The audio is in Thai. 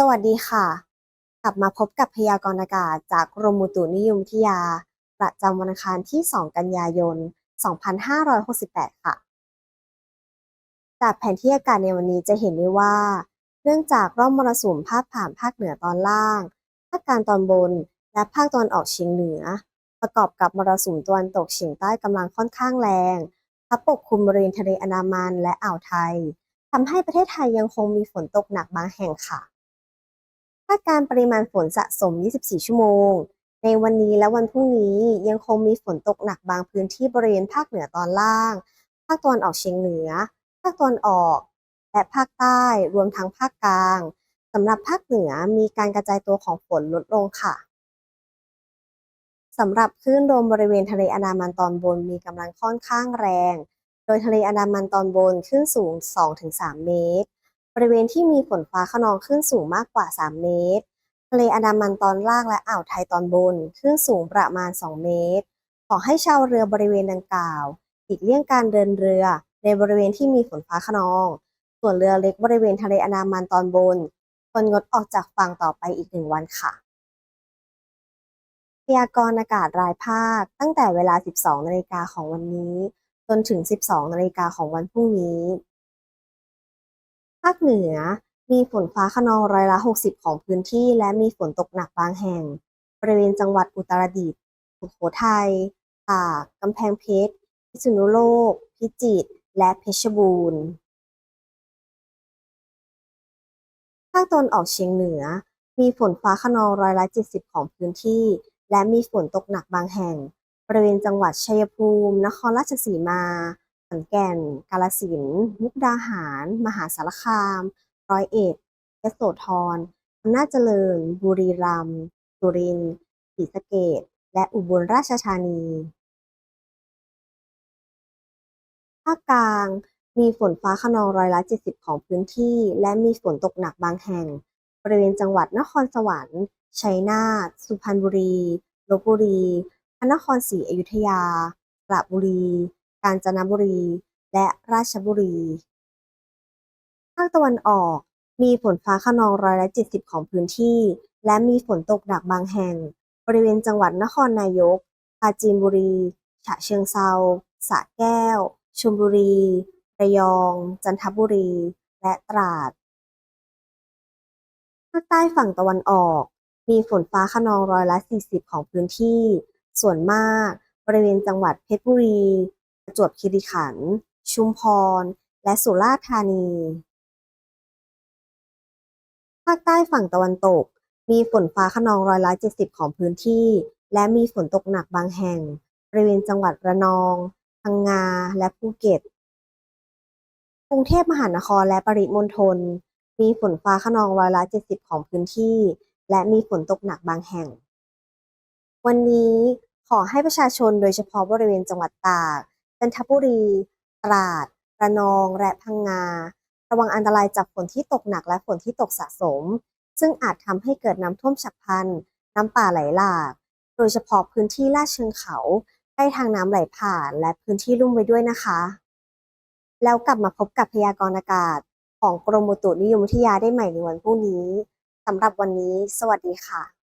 สวัสดีค่ะ กลับมาพบกับพยากรณ์อากาศจากกรมอุตุนิยมวิทยา ประจำวันอังคารที่ 2 กันยายน 2568 ค่ะ จากแผนที่อากาศในวันนี้จะเห็นได้ว่า เนื่องจากร่องมรสุมพาดผ่านภาคเหนือตอนล่าง ภาคกลางตอนบน และภาคตะวันออกเฉียงเหนือ ประกอบกับมรสุมตะวันตกเฉียงใต้กำลังค่อนข้างแรงพัดปกคลุมบริเวณทะเลอันดามันและอ่าวไทยทำให้ประเทศไทยยังคงมีฝนตกหนักบางแห่งค่ะ คาดการปริมาณฝนสะสม 24 ชั่วโมง ในวันนี้และวันพรุ่งนี้ยังคงมีฝนตกหนักบางพื้นที่บริเวณภาคเหนือตอนล่าง ภาคตะวันออกเฉียงเหนือ ภาคตะวันออก และภาคใต้รวมทั้งภาคกลางสำหรับภาคเหนือมีการกระจายตัวของฝนลดลงค่ะสำหรับคลื่นลมบริเวณทะเลอันดามันตอนบนมีกำลังค่อนข้างแรง โดยทะเลอันดามันตอนบนคลื่นสูง 2-3 เมตร บริเวณที่มีฝนฟ้าขนองคลื่นสูงมากกว่า 3 เมตร ทะเลอันดามันตอนล่างและอ่าวไทยตอนบนคลื่นสูงประมาณ 2 เมตร ขอให้ชาวเรือบริเวณดังกล่าวหลีกเลี่ยงการเดินเรือในบริเวณที่มีฝนฟ้าขนอง ส่วนเรือเล็กบริเวณทะเลอันดามันตอนบนควรงดออกจากฝั่งต่อไปอีกหนึ่งวันค่ะ พยากรณ์อากาศรายภาคตั้งแต่เวลา 12 นาฬิกาของวันนี้ จนถึง 12 นาฬิกาของวันพรุ่งนี้าคเหนือมีฝนฟ้าคะนองร้อยละ 60 ของพื้นที่และมีฝนตกหนักบางแห่ง บริเวณจังหวัดอุตรดิตถ์สุโขทัยตากกำแพงเพชร พิษณุโลก พิจิตร และเพชรบูรณ์ ภาคตะวันออกเฉียงเหนือ มีฝนฟ้าคะนองร้อยละ 70 ของพื้นที่ และมีฝนตกหนักบางแห่ง บริเวณจังหวัดชัยภูมิ นครราชสีมา ขอนแก่น กาฬสินมุกดาหาร มหาสารคาม ร้อยเอ็ดยโสธรอำนาจเจริญ บุรีรัมย์สุรินทร์ศรีสะเกษและอุบลราชธานี ภาคกลางมีฝนฟ้าคะนองร้อยละ 70 ของพื้นที่ และมีฝนตกหนักบางแห่ง บริเวณจังหวัดนครสวรรค์ ชัยนาท สุพรรณบุรีลพบุรี พระนครศรีอยุธยาสระบุรีาญจนบุรี และราชบุรี ภาคตะวันออกมีฝนฟ้าคะนองร้อยละ70ของพื้นที่ และมีฝนตกหนักบางแห่ง บริเวณจังหวัดนครนายก ปราจีนบุรี ฉะเชิงเทราสระแก้วชลบุรี ระยอง จันทบุรี และตราด ภาคใต้ฝั่งตะวันออก มีฝนฟ้าคะนองร้อยละ40 ของพื้นที่ ส่วนมาก บริเวณจังหวัดเพชรบุรี จวบคีรีขันธ์ ชุมพร และสุราษฎร์ธานี ภาคใต้ฝั่งตะวันตก มีฝนฟ้าคะนองร้อยละ70ของพื้นที่ และมีฝนตกหนักบางแห่ง บริเวณจังหวัดระนอง พังงา และภูเก็ต กรุงเทพมหานครและปริมณฑล มีฝนฟ้าคะนองร้อยละ70ของพื้นที่ และมีฝนตกหนักบางแห่ง วันนี้ขอให้ประชาชนโดยเฉพาะบริเวณจังหวัดตาก จันทบุรี ตราด ระนอง และพังงา ระวังอันตรายจากฝนที่ตกหนักและฝนที่ตกสะสม ซึ่งอาจทำให้เกิดน้ำท่วมฉับพลัน น้ำป่าไหลหลาก โดยเฉพาะพื้นที่ลาดเชิงเขาใกล้ทางน้ำไหลผ่าน และพื้นที่ลุ่มไว้ด้วยนะคะ แล้วกลับมาพบกับพยากรณ์อากาศ ของกรมอุตุนิยมวิทยาได้ใหม่ในวันพรุ่งนี้สำหรับวันนี้ สวัสดีค่ะ